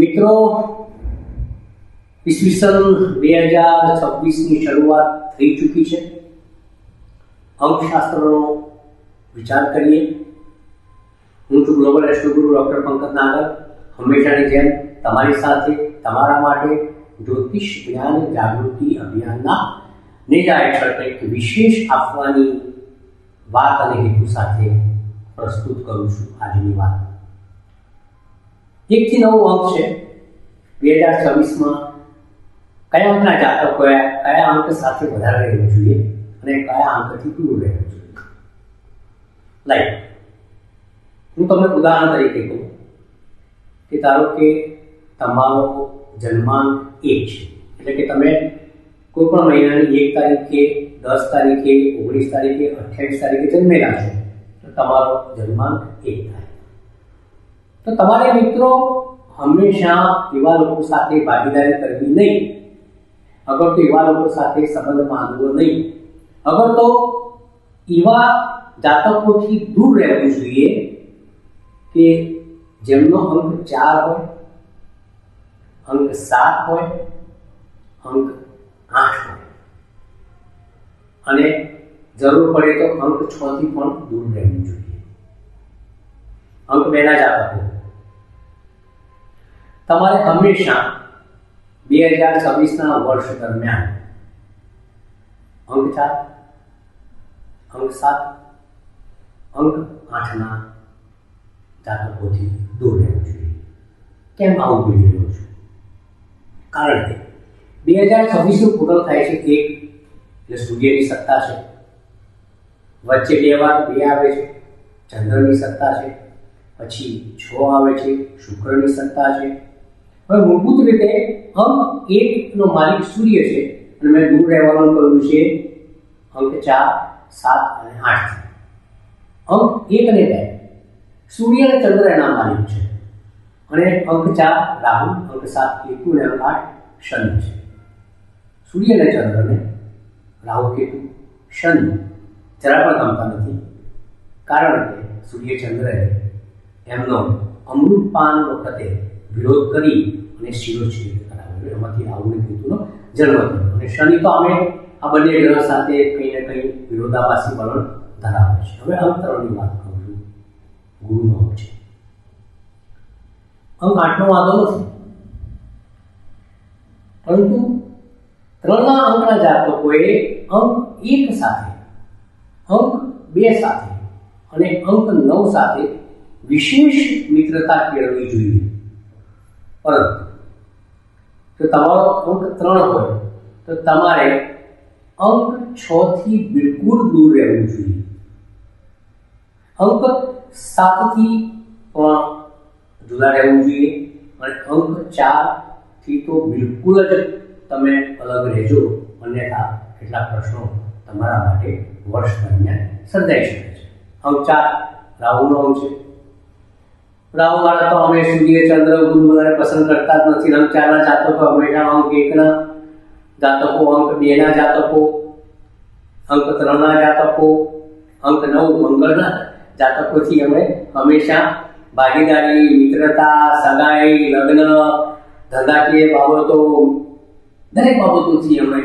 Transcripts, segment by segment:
મિત્રો ઈસવીસન બે હજાર છવ્વીસની શરૂઆત થઈ ચૂકી છે અંકશાસ્ત્રનો વિચાર કરીએ હું છું ગ્લોબલ એસ્ટ્રોગુરુ ડૉક્ટર પંકજ નાગર હંમેશાની જેમ તમારી સાથે તમારા માટે જ્યોતિષ જ્ઞાન જાગૃતિ અભિયાનના નેજા હેઠળ કંઈક વિશેષ આપવાની વાત અને હેતુ સાથે પ્રસ્તુત કરું છું આજની વાત એકથી નવ અંક છે. બે હજાર છવ્વીસમાં કયા અંકના જાતકો કયા અંક સાથે વધારે રહેવું જોઈએ અને કયા અંકથી દૂર રહેવું જોઈએ? લાઈક હું તમને ઉદાહરણ તરીકે કહું કે ધારો કે તમારો જન્માંક એક છે. એટલે કે તમે કોઈ પણ મહિનાની એક તારીખે, દસ તારીખે, ઓગણીસ તારીખે, અઠ્યાવીસ તારીખે જન્મેલા છો, તો તમારો જન્માંક એક થાય. તો તમારે મિત્રો હંમેશા એવા લોકો સાથે ભાગીદારી કરવી નહીં. અગર તો એવા લોકો સાથે સંબંધ બાંધવો નહીં. અગર તો એવા જાતકોથી દૂર રહેવું જોઈએ કે જેમનો અંક ચાર હોય, અંક સાત હોય, અંક આઠ હોય. અને જરૂર પડે તો અંક છ થી પણ દૂર રહેવું જોઈએ. અંક જ જાતકો તમારે હંમેશા બે હજાર છવ્વીસના વર્ષ દરમિયાન અંક ચાર, અંક સાત, અંક આઠના જાતકોથી દૂર રહેવું જોઈએ. કેમ આવું બોલી રહ્યો છું? કારણ કે બે હજાર છવ્વીસનું પૂર્ણ થાય છે એક, એટલે સૂર્યની સત્તા છે. વચ્ચે બે વાર બે આવે છે, ચંદ્રની સત્તા છે. પછી છ આવે છે, શુક્રની સત્તા છે. હવે મૂળભૂત રીતે અંક એકનો માલિક સૂર્ય છે અને મેં દૂર રહેવાનું કહ્યું છે અંક ચાર, સાત અને આઠ અંક એક અને બે. સૂર્ય અને ચંદ્ર એના માલિક છે. અને અંક ચાર, રાહુ અંક સાત, કેતુ અને અંક આઠ, શનિ છે. સૂર્ય અને ચંદ્રને રાહુ, કેતુ, શનિ જરા પણ ગમતા નથી. કારણ કે સૂર્ય ચંદ્રએ એમનો અમૃતપાન વખતે વિરોધ કરી અને શિરોચ્છેદ કરાવ્યો. એમાંથી રાહુલ કેતુનો જન્મ થયો અને શનિ તો અમે આ બંને ગ્રહ સાથે કંઈ ને કંઈ વિરોધાભાસી વલણ ધરાવે છે. હવે અંતરણની વાત કરું છું. ગુરુનો અંક છે અંક આઠનો વાંધો નથી. પરંતુ ત્રણના અંકના જાતકોએ અંક એક સાથે, અંક બે સાથે અને અંક નવ સાથે વિશેષ મિત્રતા કેળવવી જોઈએ. પરંતુ, જો તમારો અંક ત્રણ હોય, તો તમારે અંક છ થી બિલકુલ દૂર રહેવું જોઈએ. અંક સાતથી પણ જુદા રહેવું જોઈએ અને અંક ચારથી તો બિલકુલ જ તમે અલગ રહેજો. અન્યથા કેટલાક પ્રશ્નો તમારા માટે વર્ષ દરમિયાન સર્જાઈ શકે છે. અંક ચાર રાહુનો અંક છે. રાહુ વાળા તો અમે સૂર્ય ચંદ્ર ગુરુ વધારે પસંદ કરતા જ નથી. અંક ચારના જાતકો હંમેશા અંક એકના જાતકો, અંક બેના જાતકો, અંક ત્રણના જાતકો, અંક નવ મંગળના જાતકોથી અમે હંમેશા ભાગીદારી, મિત્રતા, સગાઈ, લગ્ન, ધંધાકીય બાબતો, દરેક બાબતોથી અમે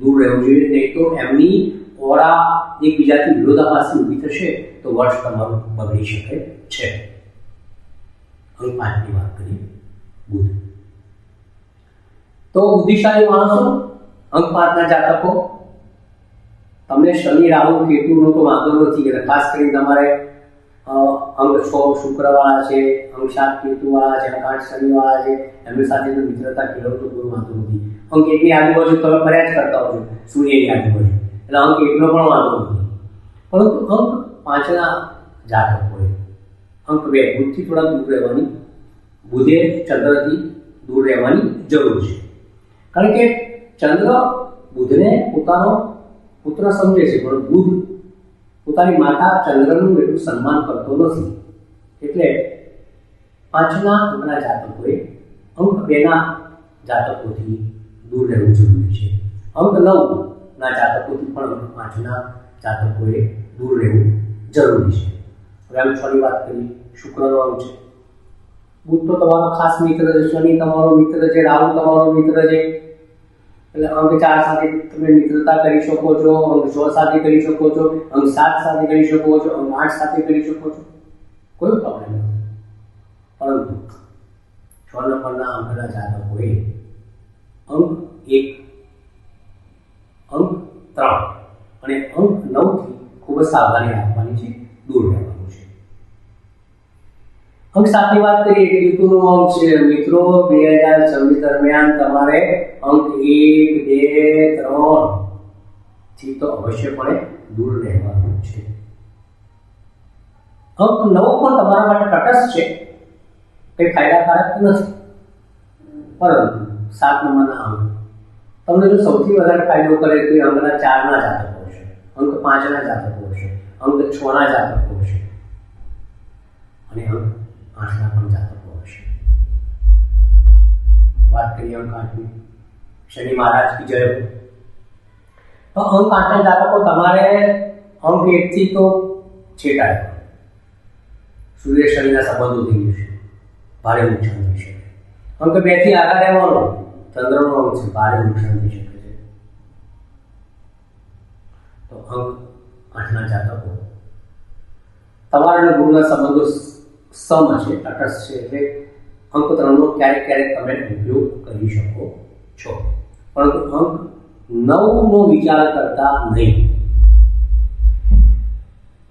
દૂર રહેવું જોઈએ. નહીં તો એમની ઓળા એકબીજાથી વિરોધાભાસી ઊભી થશે તો વર્ષ તમારું બગડી શકે છે. અંક પાંચની વાત કરીએ. બુધ તો બુદ્ધિશાળી માણસો અંક પાંચના જાતકો, તમને શનિ, રાહુ કેતુનો તો વાંધો નથી. ખાસ કરીને તમારે અંક છ શુક્રવાળા છે અંક સાત કેતુવાળા છે અંક આઠ શનિવાળા છે, એમની સાથે મિત્રતા મિત્રતા કેળવતો કોઈ વાંધો નથી. અંક એકની આજુબાજુ તમે ફર્યા જ કરતા હોજો સૂર્યની આજુબાજુ. એટલે અંક એકનો પણ વાંધો નથી. પરંતુ અંક પાંચના જાતકોએ અંક બે બુદ્ધથી થોડા દૂર રહેવાની, બુધે ચંદ્રથી દૂર રહેવાની જરૂર છે. કારણ કે ચંદ્ર બુધને પોતાનો પુત્ર સમજે છે, પણ બુધ પોતાની માતા ચંદ્રનું એટલું સન્માન કરતો નથી. એટલે પાંચના અંકના જાતકોએ અંક બેના જાતકોથી દૂર રહેવું જરૂરી છે. અંક નવના જાતકોથી પણ પાંચના જાતકોએ દૂર રહેવું જરૂરી છે. આમ વાત કરી, શુક્રનો અંગ છે. બુધ તો તમારો ખાસ મિત્ર છે, શનિ તમારો મિત્ર છે, રાહુ તમારો મિત્ર છે. એટલે અંક ચાર સાથે તમે મિત્રતા કરી શકો છો અંક છ સાથે કરી શકો છો અંક સાત સાથે કરી શકો છો અંક આઠ સાથે કરી શકો છો. કોઈ પ્રોબ્લેમ નથી. પરંતુ છ નંબરના અંકના જાતકોએ અંક એક, અંક ત્રણ અને અંક નવથી ખૂબ જ સાવધાની રાખવાની છે દૂર રહેવાનું. અંક સાથે વાત કરીએ કે ઋતુનો અંક છે. મિત્રો, બે હજાર છવ્વીસ દરમિયાન તમારે અંક એક, બે, ત્રણથી તો અવશ્યપણે દૂર રહેવાનું છે. અંક નવ પણ તમારા માટે તટસ્થ છે. કંઈ ફાયદાકારક નથી. પરંતુ સાત નંબરના અંક. તમને જો સૌથી વધારે ફાયદો કરે તો એ અંકના ચારના જાતકો હશે. અંક પાંચના જાતકો હશે. અંક છના જાતકો હશે. અને અંક આઠના પણ જાતકો હશે વાત કરીએ અંક આઠની શનિ મહારાજ કી જય હો. તો અંક આઠના જાતકો તમારે અંક એકથી તો છેટા રહેવાનું. સૂર્ય શનિના સંબંધો થઈ જશે ભારે નુકસાન થઈ શકે અંક બેથી આગળ રહેવાનો ચંદ્રનો અંક છે ભારે નુકસાન થઈ શકે છે તો અંક આઠના જાતકો તમારા અને ગુરુના સંબંધો સમ છે તટસ્થ છે એટલે અંક ત્રણનો ક્યારેક ક્યારેક તમે ઉપયોગ કરી શકો છો. પરંતુ અંક નવનો વિચાર કરતા નહીં.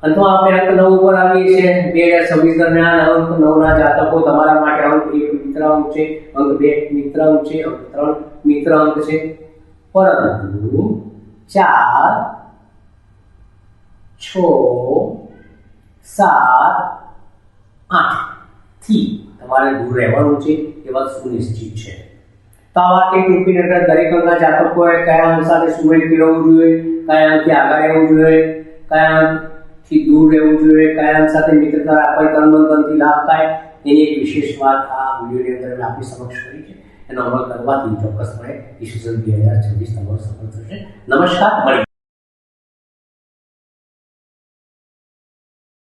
અથવા આપણે અંક નવ ઉપર આવીએ છીએ, બે હજાર છવ્વીસ દરમિયાન અંક નવના જાતકો તમારા માટે અંક એક મિત્ર અંક છે, અંક બે મિત્ર અંક છે, અંક ત્રણ મિત્ર અંક છે. પરંતુ ચાર, છ, સાત થી તમારે દૂર રહેવાનું છે એ વાત સુનિશ્ચિત છે. તો આ વાત એક ટૂંકી નજર દરેક અંગના જાતકોએ કયા અંક સાથે સુમેળ રહેવું જોઈએ, કયા અંગથી આગળ રહેવું જોઈએ, કયા અંગથી દૂર રહેવું જોઈએ, કયા અંગ સાથે મિત્રતા રાખવા મન લાભ થાય, એની એક વિશેષ વાત આ વિડીયોની અંદર મેં આપની સમક્ષ કરી છે. એનો અમલ કરવાથી ચોક્કસપણે ઈસવીસન બે હજાર છવ્વીસ તમારો સફળ થશે. નમસ્કાર મળી